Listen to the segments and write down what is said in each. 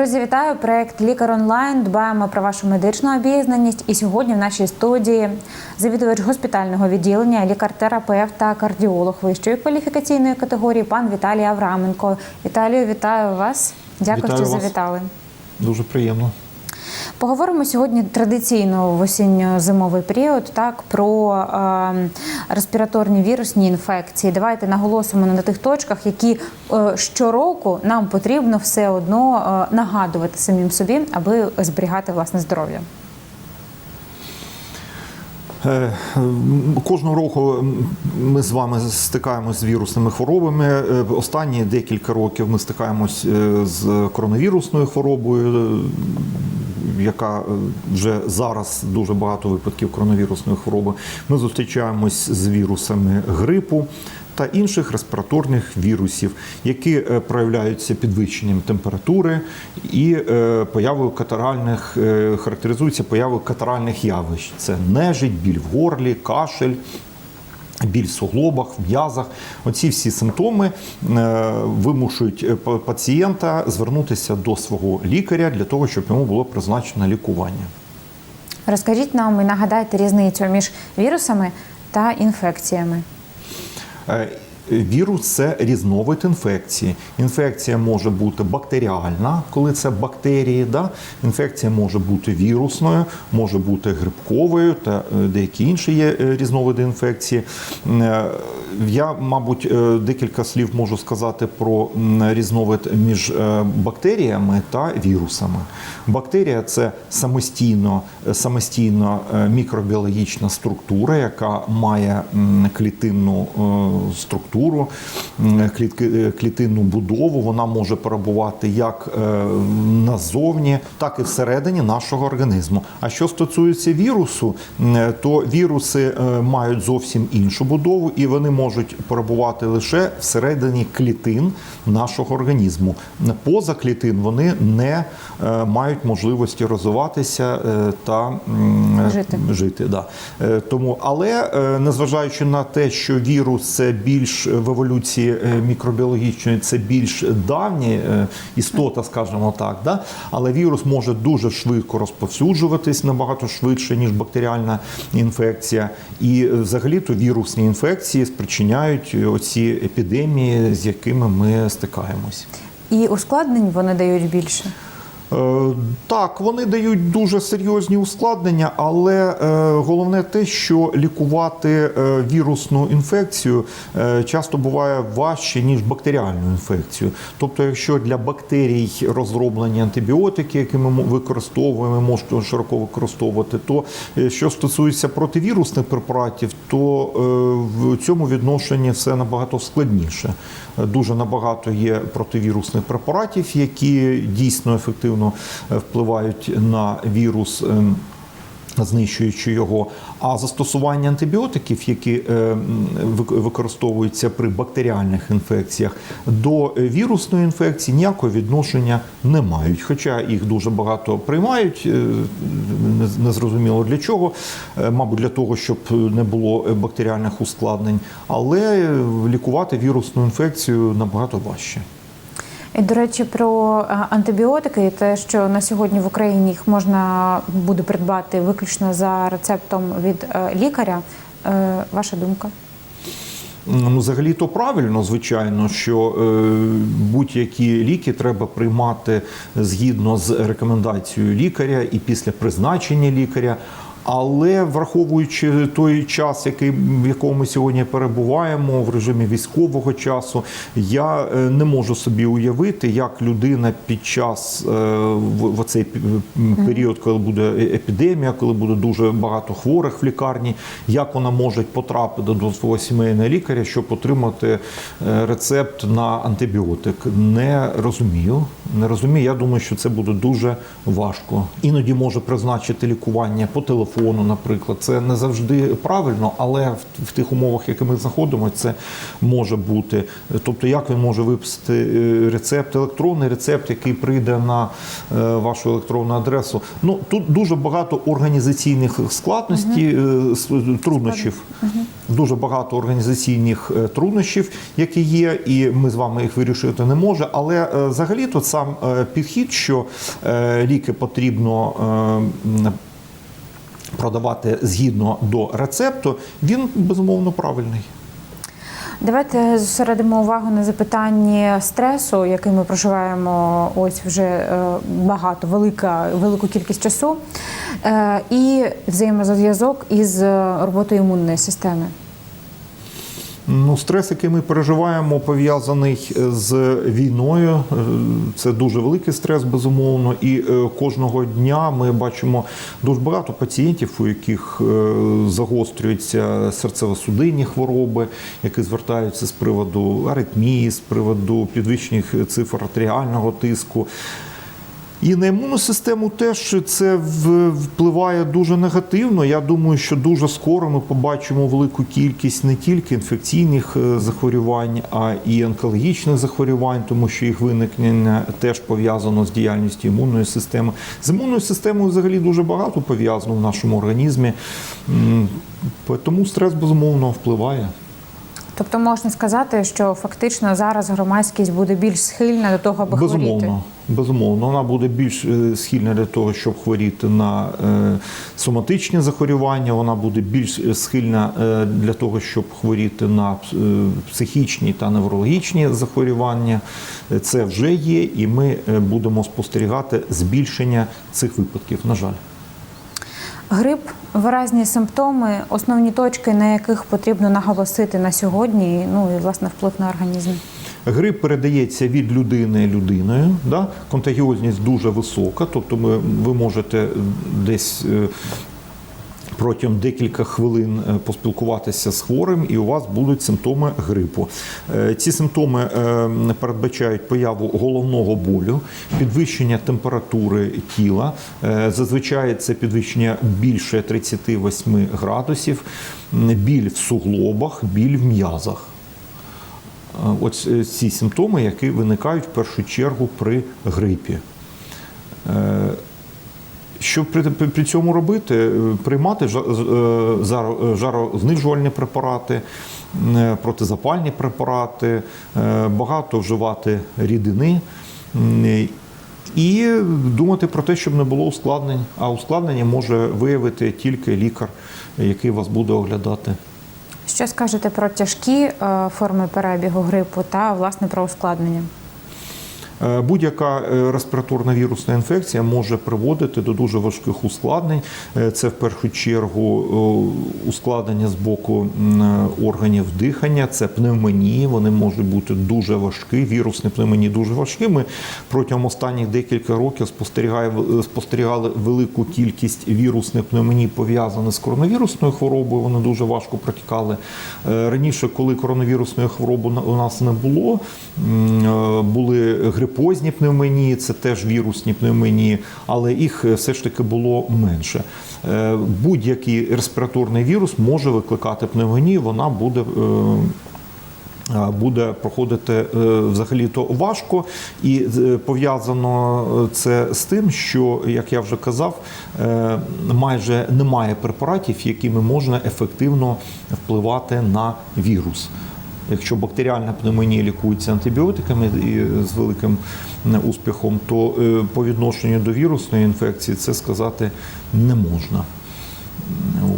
Друзі, вітаю! Проект Лікар онлайн. Дбаємо про вашу медичну обізнаність. І сьогодні в нашій студії завідувач госпітального відділення, лікар-терапевт та кардіолог вищої кваліфікаційної категорії, пан Віталій Авраменко. Віталію, вітаю вас. Дякую, Вітаю що вас. завітали. Дуже приємно. Поговоримо сьогодні традиційно в осінньо-зимовий період так про е, респіраторні вірусні інфекції. Давайте наголосимо на тих точках, які е, щороку нам потрібно все одно е, нагадувати самим собі, аби зберігати власне здоров'я. Е, Кожного року ми з вами стикаємось з вірусними хворобами. Е, Останні декілька років ми стикаємось е, з коронавірусною хворобою, яка е, вже зараз дуже багато випадків коронавірусної хвороби. Ми зустрічаємось з вірусами грипу. Та інших респіраторних вірусів, які е, проявляються підвищенням температури і е, появою катаральних, характеризуються появою катаральних явищ. Це нежить, біль в горлі, кашель. Біль в суглобах, в м'язах. Оці всі симптоми е, вимушують е, пацієнта звернутися до свого лікаря для того, щоб йому було призначено лікування. Розкажіть нам і нагадайте різницю між вірусами та інфекціями. Вірус це різновид інфекції. Інфекція може бути бактеріальна, коли це бактерії. Да? Інфекція може бути вірусною, може бути грибковою та е, деякі інші є е, різновиди інфекції. Е, Я, мабуть, декілька слів можу сказати про різновид між бактеріями та вірусами. Бактерія це самостійно, самостійна е, мікробіологічна структура, яка має клітинну е, структуру, клітки- е, клітинну будову. Вона може перебувати як е, назовні, так і всередині нашого організму. А що стосується вірусу, то віруси е, мають зовсім іншу будову, і вони можуть перебувати лише всередині клітин нашого організму. Поза клітин вони не е, мають можливості розвиватися е, та Жити. жити. Да. Е, Тому, але е, незважаючи на те, що вірус це більш в еволюції е, мікробіологічної, це більш давня е, істота, скажімо так, да? але вірус може дуже швидко розповсюджуватись набагато швидше, ніж бактеріальна інфекція. І е, взагалі-то вірусні інфекції спричиняють оці епідемії, з якими ми стикаємось. І ускладнень вони дають більше. Е, Так, вони дають дуже серйозні ускладнення, але е, головне те, що лікувати е, вірусну інфекцію часто буває важче, ніж бактеріальну інфекцію. Тобто, якщо для бактерій розроблені антибіотики, які ми використовуємо, можемо широко використовувати, то що стосується противірусних препаратів, то в цьому відношенні все набагато складніше. Дуже набагато є противірусних препаратів, які дійсно ефективно е, впливають на вірус. ем, Знищуючи його, а застосування антибіотиків, які е, використовуються при бактеріальних інфекціях, до вірусної інфекції ніякого відношення не мають. Хоча їх дуже багато приймають, е, незрозуміло для чого, мабуть, для того, щоб не було бактеріальних ускладнень, але лікувати вірусну інфекцію набагато важче. І, до речі, про е, антибіотики і те, що на сьогодні в Україні їх можна буде придбати виключно за рецептом від е, лікаря. Е, Ваша думка? Ну, взагалі то правильно, звичайно, що будь-які ліки треба приймати згідно з рекомендацією лікаря і після призначення лікаря. Але враховуючи той час, який в якому ми сьогодні перебуваємо в режимі військового часу, я е, не можу собі уявити, як людина під час е, в, цей період, коли буде е- епідемія, коли буде дуже багато хворих в лікарні, як вона може потрапити до свого сімейного лікаря, щоб отримати рецепт на антибіотик. Не розумію. Не розумію. Я думаю, що це буде дуже важко. Іноді може призначити лікування по телефону, наприклад. Це не завжди правильно, але в, в тих умовах, які ми знаходимося, це може бути. Тобто, як він може виписати е, рецепт, електронний рецепт, який прийде на е, вашу електронну адресу. Ну тут дуже багато організаційних складностей, с- труднощів. дуже багато організаційних труднощів, які є, і ми з вами їх вирішити не може. Але взагалі то сам підхід, що ліки потрібно. Продавати згідно до рецепту, він безумовно правильний. Давайте зосередимо увагу на запитанні стресу, який ми проживаємо ось вже е, багато, велика, велику кількість часу, е, і взаємозв'язок із е, роботою імунної системи. Ну, стрес, який ми переживаємо, пов'язаний з війною. Е, Це дуже великий стрес, безумовно. І е, кожного дня ми бачимо дуже багато пацієнтів, у яких е, загострюються серцево-судинні хвороби, які звертаються з приводу аритмії, з приводу підвищених цифр артеріального тиску. І на імунну систему теж це впливає дуже негативно. Я думаю, що дуже скоро ми побачимо велику кількість не тільки інфекційних е, захворювань, а і онкологічних захворювань, тому що їх виникнення теж пов'язано з діяльністю імунної системи. З імунною системою взагалі дуже багато пов'язано в нашому організмі, тому стрес безумовно впливає. Тобто можна сказати, що фактично зараз громадськість буде більш схильна до того, аби хворіти. Безумовно, вона буде більш е, схильна для того, щоб хворіти на е, соматичні захворювання. Вона буде більш е, схильна для того, щоб хворіти на психічні та неврологічні захворювання. Це вже є, і ми будемо спостерігати збільшення цих випадків. На жаль. Грип, виразні симптоми, основні точки, на яких потрібно наголосити на сьогодні, ну і власне вплив на організм. Грип передається від людини людиною. Да? Контагіозність дуже висока, тобто ми, ви можете десь. е, Протягом декілька хвилин е, поспілкуватися з хворим, і у вас будуть симптоми грипу. Е, Ці симптоми передбачають появу головного болю, підвищення температури тіла. Зазвичай це підвищення більше 38 градусів, біль в суглобах, біль в м'язах. Ось е, ці симптоми, які виникають в першу чергу при грипі. Е, Що при, при цьому робити? Е, Приймати жарознижувальні препарати, протизапальні препарати, багато вживати рідини і думати про те, щоб не було ускладнень. А ускладнення може виявити тільки лікар, який вас буде оглядати. Що скажете про тяжкі е, форми перебігу грипу та власне про ускладнення? Е, Будь-яка е, респіраторна вірусна інфекція може приводити до дуже важких ускладнень. Е, Це в першу чергу ускладнення з боку органів дихання, це пневмонії. Вони можуть бути дуже важкі. Вірусні пневмонії дуже важкі. Ми протягом останніх декілька років спостерігали велику кількість вірусних пневмоній, пов'язаних з коронавірусною хворобою. Вони дуже важко протікали. Раніше, коли коронавірусної хвороби у нас не було, м, е, грипозні пневмонії, це теж вірусні пневмонії, але їх е, все ж таки було менше. Е, Будь-який респіраторний вірус може викликати пневмонію, вона буде. е, Буде проходити взагалі то важко, і пов'язано це з тим, що, як я вже казав, майже немає препаратів, якими можна ефективно впливати на вірус. Якщо бактеріальна пневмонія лікується антибіотиками і з великим е, успіхом, то е, по відношенню до вірусної інфекції це сказати не можна.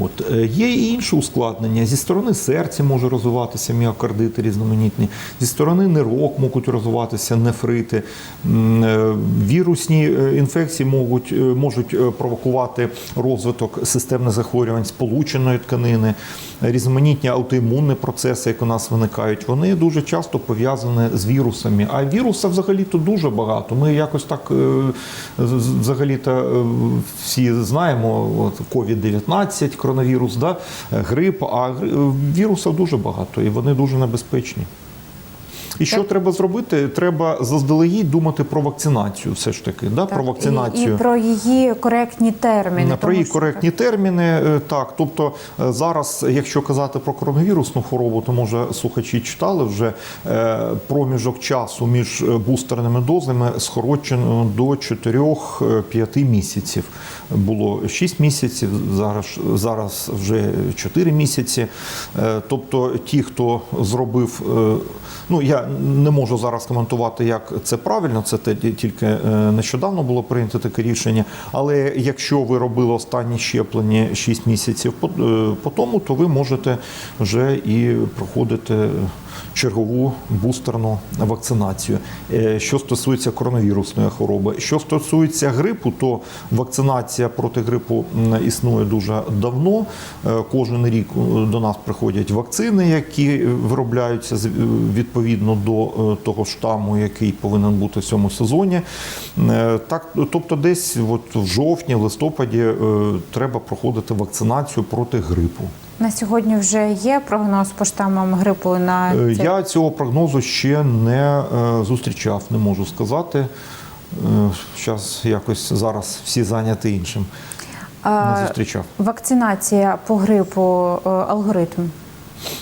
От. Е, Є і інші ускладнення. Зі сторони серця може розвиватися міокардити різноманітні, зі сторони нирок можуть розвиватися нефрити. Вірусні інфекції можуть, можуть провокувати розвиток системних захворювань сполученої тканини, різноманітні аутоімунні процеси, як у нас виникають, вони дуже часто пов'язані з вірусами. А віруса взагалі-то дуже багато. Ми якось так е, взагалі-то е, всі знаємо, от COVID-19, коронавірус, да? грип, а е, вірусів дуже багато і вони дуже небезпечні. І що Так. треба зробити? Треба заздалегідь думати про вакцинацію, все ж таки, да? Так, про вакцинацію. І, і про її коректні терміни. Про тому її коректні терміни, е, так. Тобто е, зараз, якщо казати про коронавірусну хворобу, то може слухачі читали вже е, проміжок часу між бустерними дозами скорочено до 4-5 місяців. Було 6 місяців, зараз, зараз вже 4 місяці. Тобто ті, хто зробив, ну я не можу зараз коментувати, як це правильно, це тільки е, нещодавно було прийнято таке рішення. Але якщо ви робили останні щеплення 6 місяців е, по тому, то ви можете вже і проходити чергову бустерну вакцинацію. Е, Що стосується коронавірусної хвороби, що стосується грипу, то вакцинація проти грипу існує дуже давно. Е, Кожен рік е, до нас приходять вакцини, які виробляються відповідно до того штаму, який повинен бути в цьому сезоні. Так, тобто, десь от в жовтні, в листопаді треба проходити вакцинацію проти грипу. На сьогодні вже є прогноз по штамам грипу на Е, Я цього прогнозу ще не е, зустрічав, не можу сказати. Зараз якось зараз всі зайняті іншим. Не зустрічав. вакцинація по грипу е, алгоритм.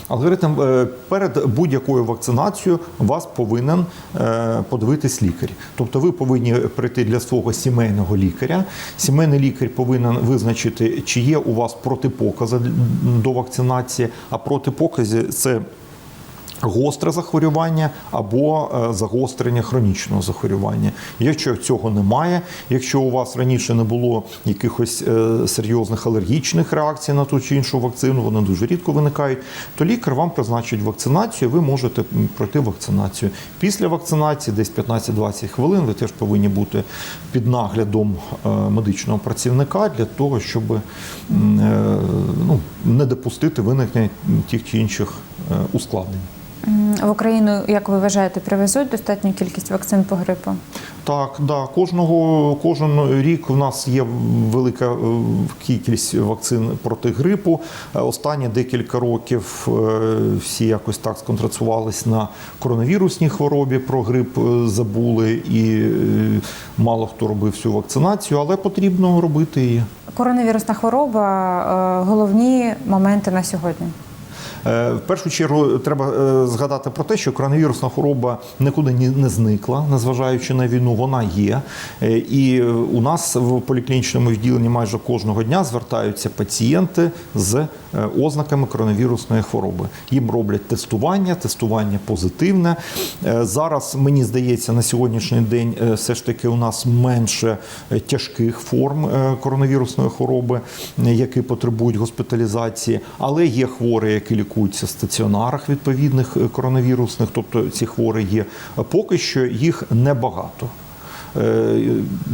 Алгоритм е, перед будь-якою вакцинацією вас повинен е, подивитись лікар. Тобто ви повинні прийти для свого сімейного лікаря. Сімейний лікар повинен визначити, чи є у вас протипокази до вакцинації, а протипокази це. Гостре захворювання або е, загострення хронічного захворювання. Якщо цього немає, якщо у вас раніше не було якихось е, серйозних алергічних реакцій на ту чи іншу вакцину, вони дуже рідко виникають, то лікар вам призначить вакцинацію, ви можете пройти вакцинацію. Після вакцинації, десь 15-20 хвилин, ви теж повинні бути під наглядом е, медичного працівника для того, щоб ну, не допустити виникнення тих чи інших ускладнень. В Україну, як ви вважаєте, привезуть достатню кількість вакцин по грипу? Так, да, кожного кожен рік в нас є велика е, кількість вакцин проти грипу. Е, Останні декілька років е, всі якось так сконцентрувалися на коронавірусній хворобі. Про грип забули, і мало хто робив цю вакцинацію, але потрібно робити її. Коронавірусна хвороба головні моменти на сьогодні. Е, В першу чергу треба е, згадати про те, що коронавірусна хвороба нікуди не зникла, незважаючи на війну, вона є. Е, І е, у нас в поліклінічному відділенні майже кожного дня звертаються пацієнти з е, ознаками коронавірусної хвороби. Їм роблять тестування, тестування позитивне. Е, Зараз мені здається, на сьогоднішній день е, все ж таки у нас менше е, тяжких форм е, коронавірусної хвороби, е, які потребують госпіталізації, але є хворі, які лікуються в стаціонарах відповідних е, коронавірусних, тобто ці хворі є. Поки що їх небагато. Е,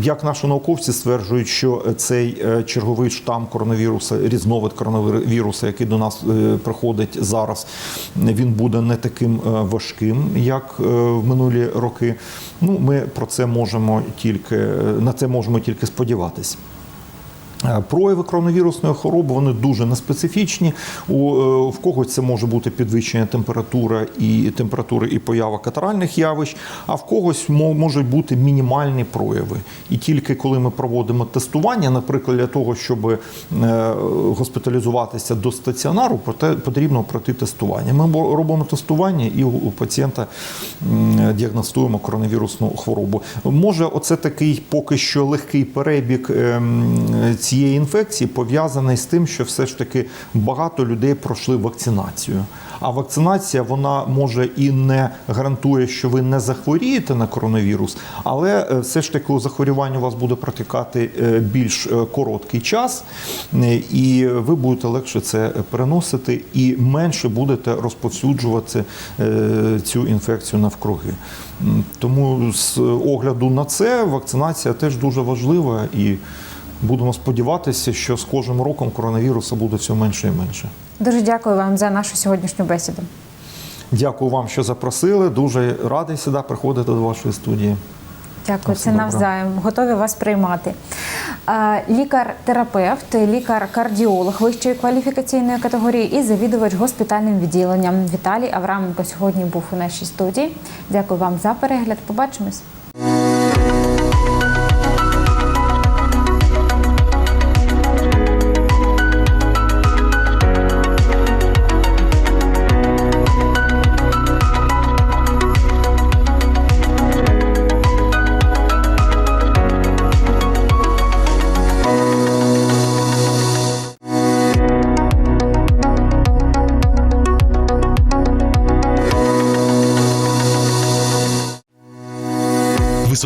Як наші науковці стверджують, що цей е, черговий штам коронавіруса, різновид коронавіруса, який до нас приходить зараз, він буде не таким важким, як в минулі роки. Ну, ми про це можемо тільки на це можемо тільки сподіватись. Е, Прояви коронавірусної хвороби вони дуже неспецифічні. У е, в когось це може бути підвищення температури і температури і поява катаральних явищ, а в когось можуть бути мінімальні прояви. І тільки коли ми проводимо тестування, наприклад, для того, щоб е, госпіталізуватися до стаціонару, потрібно пройти тестування. Ми робимо тестування і у пацієнта діагностуємо коронавірусну хворобу. Може, оце такий поки що легкий перебіг ем, цієї інфекції пов'язаний з тим, що все ж таки багато людей пройшли вакцинацію. А вакцинація вона може і не гарантує, що ви не захворієте на коронавірус, але е, все ж таки у захворювання у вас буде протікати е, більш е, короткий час, і ви будете легше це переносити і менше будете розповсюджувати цю інфекцію навкруги. Тому з огляду на це вакцинація теж дуже важлива і. Будемо сподіватися, що з кожним роком коронавірусу буде все менше і менше. Дуже дякую вам за нашу сьогоднішню бесіду. Дякую вам, що запросили. Дуже радий сюди приходити до вашої студії. Дякую, це навзаєм. Готові вас приймати. Лікар-терапевт, лікар-кардіолог вищої кваліфікаційної категорії і завідувач госпітальним відділенням. Віталій Авраменко сьогодні був у нашій студії. Дякую вам за перегляд. Побачимось.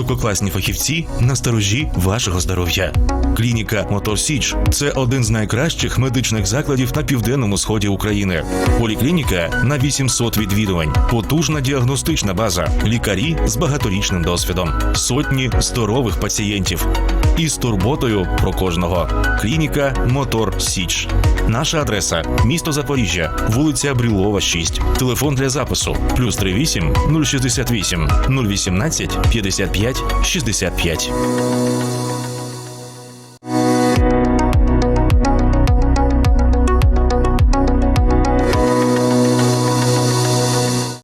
Висококласні фахівці на сторожі вашого здоров'я. Клініка Мотор Січ це один з найкращих медичних закладів на південному сході України. Поліклініка на 800 відвідувань, потужна діагностична база, лікарі з багаторічним досвідом, сотні здорових пацієнтів. І з турботою про кожного. Клініка Мотор Січ. Наша адреса місто Запоріжжя, вулиця Брілова, 6. Телефон для запису плюс 38 068 018 55 65.